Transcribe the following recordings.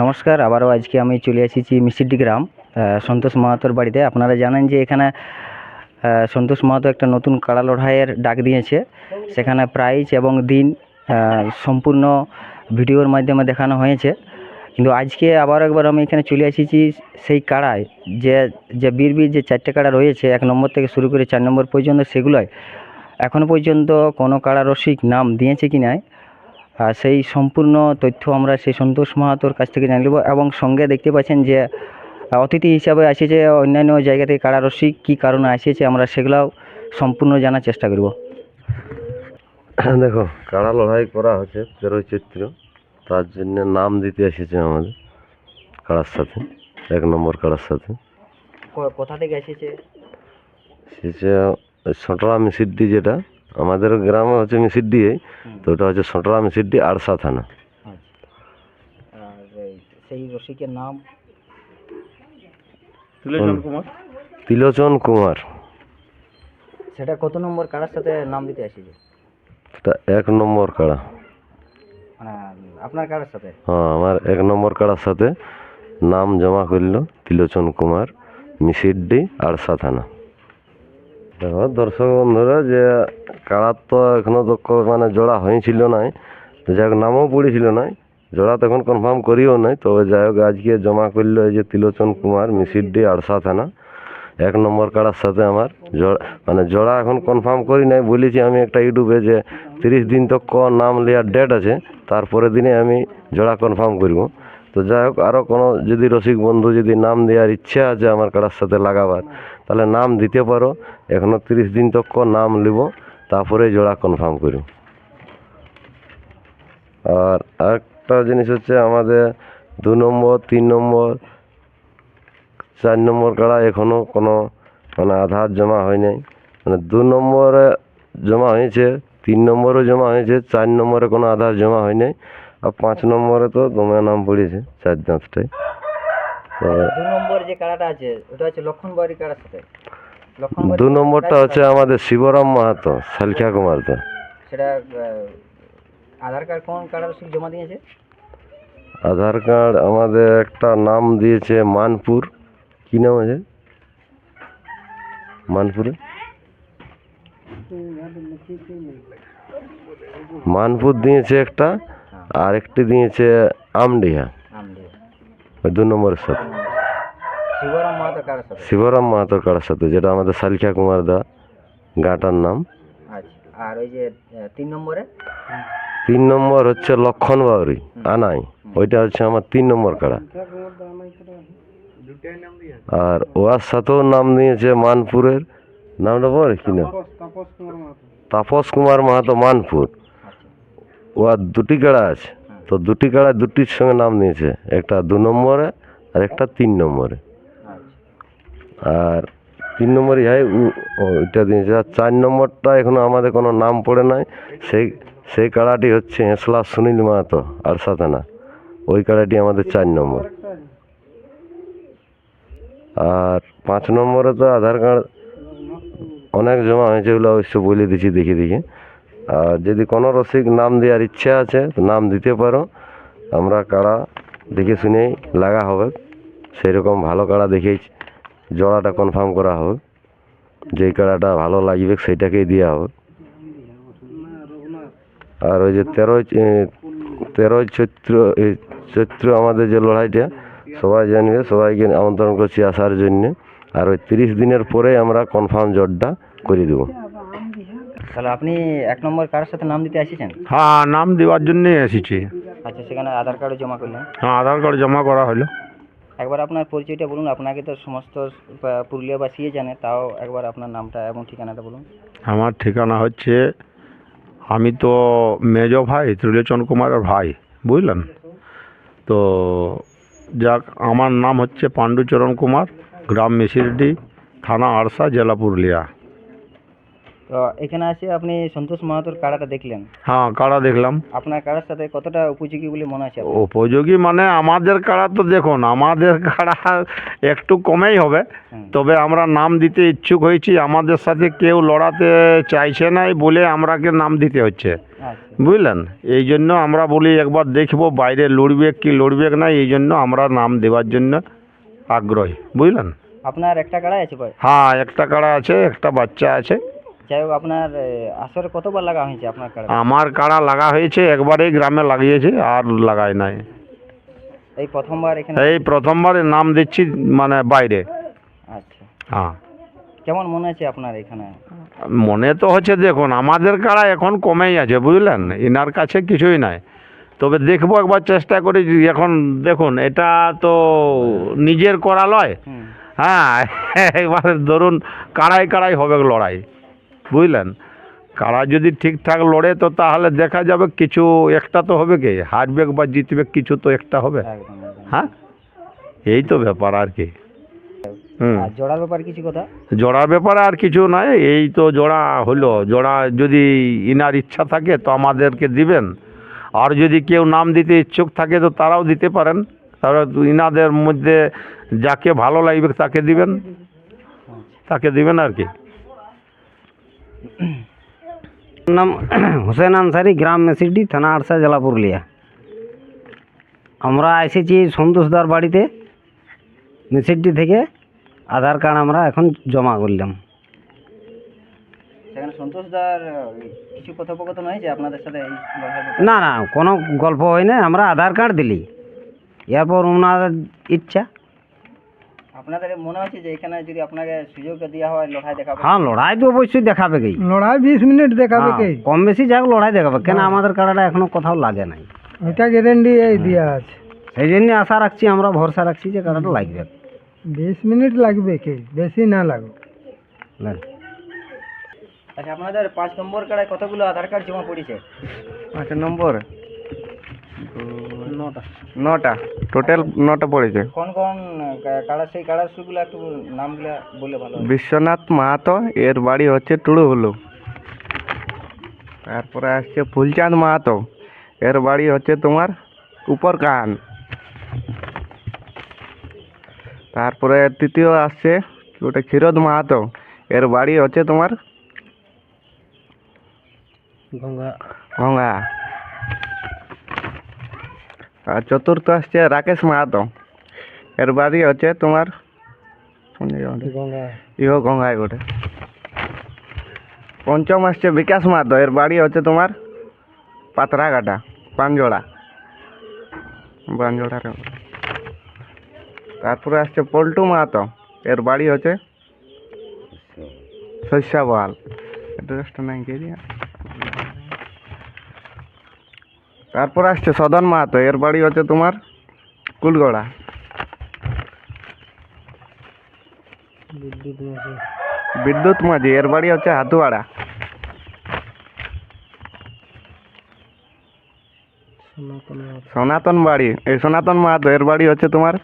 নমস্কার, আবারও আজকে আমি চলে এসেছি মিসিডি গ্রাম সন্তোষ মাহাতোর বাড়িতে। আপনারা জানেন যে এখানে সন্তোষ মাহাতো একটা নতুন কাড়া লড়াইয়ের ডাক দিয়েছে। সেখানে প্রাইজ এবং দিন সম্পূর্ণ ভিডিওর মাধ্যমে দেখানো হয়েছে। কিন্তু আজকে আবার একবার আমি এখানে চলে এসেছি সেই কাড়ায়, যে যে বীর বীর যে চারটে কাড়া রয়েছে, এক নম্বর থেকে শুরু করে চার নম্বর পর্যন্ত সেগুলোয় এখনও পর্যন্ত কোনো কাড়া রসিক নাম দিয়েছে কি নাই। সেই সম্পূর্ণ তথ্য আমরা সেই সন্তোষ মাহাতোর কাছ থেকে জানিয়ে নেব এবং সঙ্গে দেখতে পাচ্ছেন যে অতিথি হিসাবে আসেছে অন্যান্য জায়গা থেকে কারা রসিক কী কারণে আসেছে আমরা সেগুলাও সম্পূর্ণ জানার চেষ্টা করব। দেখো কাড়া লড়াই করা হচ্ছে তেরোই চৈত্র তার জন্য নাম দিতে এসেছে আমাদের কাড়ার সাথে এক নম্বর কাড়ার সাথে। কোথা থেকে এসেছে? এসেছে সটরা মিসিড্ডি যেটা আমাদের গ্রামে হচ্ছে মিসিড্ডি তো ওটা হচ্ছে সটরা মিসিড্ডি আড়সা থানা। আর সেই রসিকের নাম? তিলোচন কুমার। সেটা কত নম্বর কারার সাথে নাম দিতে এসেছে এটা এক নম্বর কাড়া। মানে আপনার কারার সাথে? হ্যাঁ আমার এক নম্বর কাড়ার সাথে নাম জমা করল তিলোচন কুমার মিসিড্ডি আড়সা থানা। দেখো, দর্শক বন্ধুরা, যে কাড়ার তো এখনও তো মানে জোড়া হয়েছিল নাই যাই হোক নামও পড়েছিল নাই। জোড়া তো এখন কনফার্ম করিও নাই, তবে যাই হোক, আজকে জমা করল এই যে তিলোচন কুমার মিসিড্ডি আড়সা থানা। এক নম্বর কাড়ার সাথে আমার জোড়া মানে জোড়া এখন কনফার্ম করি নাই, বলেছি আমি একটা ইউটিউবে যে তিরিশ দিন তো ক নাম নেওয়ার ডেট আছে, তারপরের দিনে আমি জোড়া কনফার্ম করব। তো যাই হোক আরও কোনো যদি রসিক বন্ধু যদি নাম দেওয়ার ইচ্ছা আছে আমার কাড়ার সাথে লাগাবার, তাহলে নাম দিতে পারো। এখনও তিরিশ দিন তক নাম নিব তারপরে জোড়া কনফার্ম করব আর আরেকটা জিনিস হচ্ছে আমাদের দু নম্বর, তিন নম্বর, চার নম্বর কাড়া এখনও কোনো মানে আধার জমা হয় নাই। মানে দু নম্বরে জমা হয়েছে, তিন নম্বরও জমা হয়েছে, চার নম্বরে কোনো আধার জমা হয় নাই। আর পাঁচ নম্বরে তো দমে নাম পড়েছে চার দাঁতটায় দু নম্বর যে কারাটা আছে ওটা হচ্ছে লক্ষণ বাড়ি কারার সাথে। দু নম্বরটা হচ্ছে আমাদের শিবরাম মাহাতো শালখিয়া কুমার তো সেটা আধার কার্ড কোন কারা রসিক জমা দিয়েছে? আধার কার্ড আমাদের একটা নাম দিয়েছে মানপুর। কি নাম আছে? মানপুরে? মানপুর দিয়েছে একটা আর একটি দিয়েছে আমডিহা। দু নম্বরের সাথে শিবরাম মাহাতো কারার সাথে যেটা আমাদের শালখিয়া কুমার দা গাটার নাম। আচ্ছা আর ওই যে তিন নম্বরে? তিন নম্বর হচ্ছে লক্ষণ বাউরি আনাই। ওইটা হচ্ছে আমার তিন নম্বর কাড়া আর ওর সাথেও নাম দিয়েছে মানপুরের। নামটা বল কি না তাপস কুমার মাহাতো মানপুর। ও আর দুটি কাড়া আছে। তো দুটি কাড়া দুটির সঙ্গে নাম নিয়েছে। একটা দু নম্বরে আর একটা তিন নম্বরে। আর তিন নম্বরই হয়, উ- ওইটা দিয়েছে। আর চার নম্বরটা এখনও আমাদের কোনো নাম পড়ে নাই। সেই সেই কাড়াটি হচ্ছে হেঁসলা সুনীল মাহাতো আর থানা ওই কাড়াটি আমাদের চার নম্বর। আর পাঁচ নম্বরে তো আধার কার্ড অনেক জমা হয়েছে ওগুলো অবশ্য বলে দিচ্ছি, দেখে দেখে। আর যদি কোনো রসিক নাম দেওয়ার ইচ্ছা আছে, তো নাম দিতে পারো। আমরা কাড়া দেখে শুনেই লাগা হবে। সেরকম ভালো কাড়া দেখেই জোড়াটা কনফার্ম করা হবে। যেই কাড়াটা ভালো লাগবে, সেইটাকেই দেওয়া হবে। আর ওই যে তেরোই তেরোই চৈত্র চৈত্র আমাদের যে লড়াইটা, সবাই জানবে, সবাইকে আমন্ত্রণ করছি আসার জন্য। আর ওই তিরিশ দিনের পরে আমরা কনফার্ম জটটা করে দেবো। তাহলে আপনি এক নম্বর কারার সাথে নাম দিতে এসেছেন? হ্যাঁ নাম দেওয়ার জন্যই এসেছি। আচ্ছা সেখানে আধার কার্ডও জমা করলেন? হ্যাঁ আধার কার্ড জমা করা হলো। একবার আপনার পরিচয়টা বলুন আপনাকে তো সমস্ত পুরুলিয়াবাসী জানে তাও একবার আপনার নামটা এবং ঠিকানাটা বলুন। আমার ঠিকানা হচ্ছে আমি তো মেজ ভাই ত্রিলোচন কুমারের ভাই বুঝলেন? তো যাক আমার নাম হচ্ছে পাণ্ডুচরণ কুমার গ্রাম মিসিরডি থানা আরসা জেলা পুরুলিয়া। তো এখানে আছে আপনি সন্তোষ মাহাতোর কাড়াটা দেখলেন? হ্যাঁ কাড়া দেখলাম। আপনার কাড়ার সাথে কতটা উপযোগী বলে মনে আছে? উপযোগী মানে আমাদের কাড়া তো দেখুন আমাদের কাড়া একটু কমেই হবে তবে আমরা নাম দিতে ইচ্ছুক হয়েছি। আমাদের সাথে কেউ লড়াতে চাইছে নাই বলে আমরাকে নাম দিতে হচ্ছে। আচ্ছা। বুঝলেন? এই জন্য আমরা বলি একবার দেখব বাইরে লড়বে কি লড়বে না এই জন্য আমরা নাম দেওয়ার জন্য আগ্রহী। বুঝলেন? আপনার একটা কাড়াই আছে ভাই হ্যাঁ একটা কাড়া আছে একটা বাচ্চা আছে। যাই হোক আপনার আসরে কতবার লাগা হয়েছে আপনার কাড়া? আমার কাড়া লাগা হয়েছে একবারেই গ্রামে লাগিয়েছে আর লাগাই নাই। এই প্রথমবার এখানে? এই প্রথমবার নাম দিচ্ছি মানে বাইরে। আচ্ছা। হ্যাঁ। কেমন মনে আছে আপনার এখানে? মনে তো হচ্ছে দেখুন আমাদের কাড়া এখন কমেই আছে বুঝলেন? ইনার কাছে কিছুই নাই। তবে দেখব একবার চেষ্টা করি এখন দেখুন এটা তো নিজের করা লয়। হ্যাঁ এবার ধরুন কাড়াই কাড়াই হবে লড়াই। বুঝলেন? কারা যদি ঠিকঠাক লড়ে তো তাহলে দেখা যাবে কিছু একটা তো হবে কি? হারবে বা জিতবে কিছু তো একটা হবে। হ্যাঁ? এই তো ব্যাপার আর কি। জোড়ার ব্যাপার কিছু কথা? জোড়ার ব্যাপারে আর কিছু নাই। এই তো জোড়া হলো। জোড়া যদি ইনার ইচ্ছা থাকে তো আমাদেরকে দিবেন। আর যদি কেউ নাম দিতে ইচ্ছুক থাকে তো তারাও দিতে পারেন। তারা ইনাদের মধ্যে যাকে ভালো লাগবে তাকে দিবেন। তাকে দিবেন আর কি। নাম হোসেন আনসারি গ্রাম মেসিডি থানা আরসা জেলা পুরুলিয়া আমরা এসেছি সন্তোষদার বাড়িতে মেসিডি থেকে আধার কার্ড আমরা এখন জমা করলাম সেখানে সন্তোষদার এ, কিছু কথোপকথন হয়েছে আপনাদের সাথে? এই লড়াইয়ের ব্যাপারে? না না কোনো গল্প হয় না আমরা আধার কার্ড দিলি। এরপর ওনাদের ইচ্ছা। আপনাদের মনে হচ্ছে যে এখানে যদি আপনাকে সুযোগ দেওয়া হয় লড়াই দেখাবে? হ্যাঁ লড়াই তো অবশ্যই দেখাবে কি? লড়াই বিশ মিনিট দেখাবে হ্যাঁ, কম বেশি যাক লড়াই দেখাবে। কেন আমাদের কার্ডটা এখনও কোথাও লাগে নাই। ওইটা গ্যারেন্টি এই দেওয়া আছে। সেই জন্য আশা রাখছি আমরা ভরসা রাখছি যে কার্ডটা লাগবে। বিশ মিনিট লাগবে কি? বেশি না লাগবে? আচ্ছা আপনাদের পাঁচ নম্বর কাড়ায় কতগুলো আধার কার্ড জমা পড়েছে? পাঁচ নম্বর? নটা। নটা। টোটাল নটা পড়েছে। কোন কোন কাড়া সেই সুগুলো একটু নামগুলো বললে ভালো বিশ্বনাথ মাহাতো এর বাড়ি হচ্ছে টুড়ুহুলু। তারপরে আসছে ফুলচাঁদ মাহাতো এর বাড়ি হচ্ছে তোমার উপর কান তারপরে তৃতীয় আসছে ওটা ক্ষীরোদ মাহাতো এর বাড়ি হচ্ছে তোমার গঙ্গা। গঙ্গা। আর চতুর্থ আসছে রাকেশ মাহাতো। এর বাড়ি হচ্ছে তোমার? ইহো গঙ্গায় গোটে পঞ্চম আসছে বিকাশ মাহাতো এর বাড়ি হচ্ছে তোমার পাতরাঘাটা পাঞ্জোড়া পাঞ্জোড়ার তারপরে আসছে পল্টু মাহাতো এর বাড়ি হচ্ছে শস্যাবহাল অ্যাড্রেসটা নাই কে দিয়া তারপর আসছে সদন মাহাতো এর বাড়ি হচ্ছে তোমার কুলগড়া। বিদ্যুৎ মাঝি। এর বাড়ি হচ্ছে হাতুয়াড়া। সনাতন বাড়ি এই সনাতন মাহাতো এর বাড়ি হচ্ছে তোমার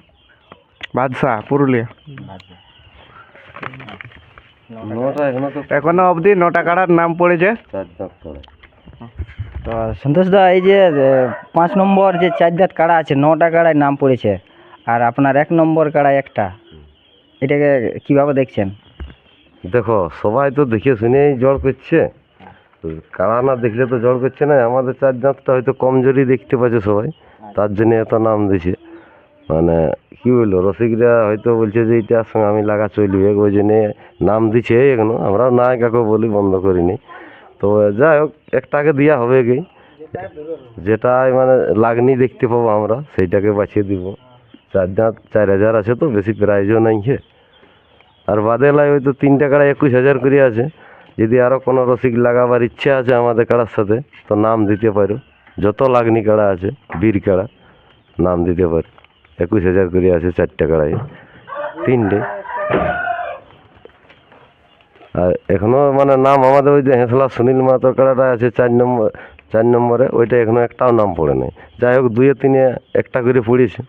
বাদশাহ পুরুলিয়া। নটা এখনও অবধি নটা কাড়ার নাম পড়েছে। তো সন্তোষদা এই যে পাঁচ নম্বর যে চার দাঁত কাড়া আছে, নটা কাড়ায় নাম পড়েছে। আর আপনার এক নম্বর কাড়ায় একটা। এটাকে কীভাবে দেখছেন? দেখো, সবাই তো দেখে শুনেই জড় করছে। কাড়া না দেখলে তো জড় করছে না। আমাদের চার দাঁতটা হয়তো কমজোরি দেখতে পাচ্ছে সবাই। তার জন্য এত নাম দিছে। মানে কি বলল রসিকরা হয়তো বলছে যে এটার সঙ্গে আমি লাগা চলবে ওই জন্যে নাম দিছে এখনও। আমরা না কাকে বলি, বন্ধ করিনি। তো যাই হোক, একটাকে দেওয়া হবে কি? যেটাই মানে লাগনি দেখতে পাবো আমরা, সেইটাকে বাঁচিয়ে দিব। চার দাঁত, চার হাজার আছে তো, বেশি প্রাইজও নাই হে। আর বাদে লাই হয়তো তিনটা কাড়া একুশ হাজার করে আছে। যদি আরও কোনো রসিক লাগাবার ইচ্ছা আছে আমাদের কাড়ার সাথে, তো নাম দিতে পারো। যত লাগনি কাড়া আছে, বীর কাড়া, নাম দিতে পারো। একুশ হাজার করে আছে চারটে কাড়াই। তিনটে। আর এখনও মানে নাম আমাদের ওই যে হেঁসলা সুনীল মাহাতোর আছে চার নম্বর, চার নম্বরে, ওইটা এখনও একটাও নাম পড়ে নাই। যাই হোক, দুয়ে তিনে একটা করে পড়েছে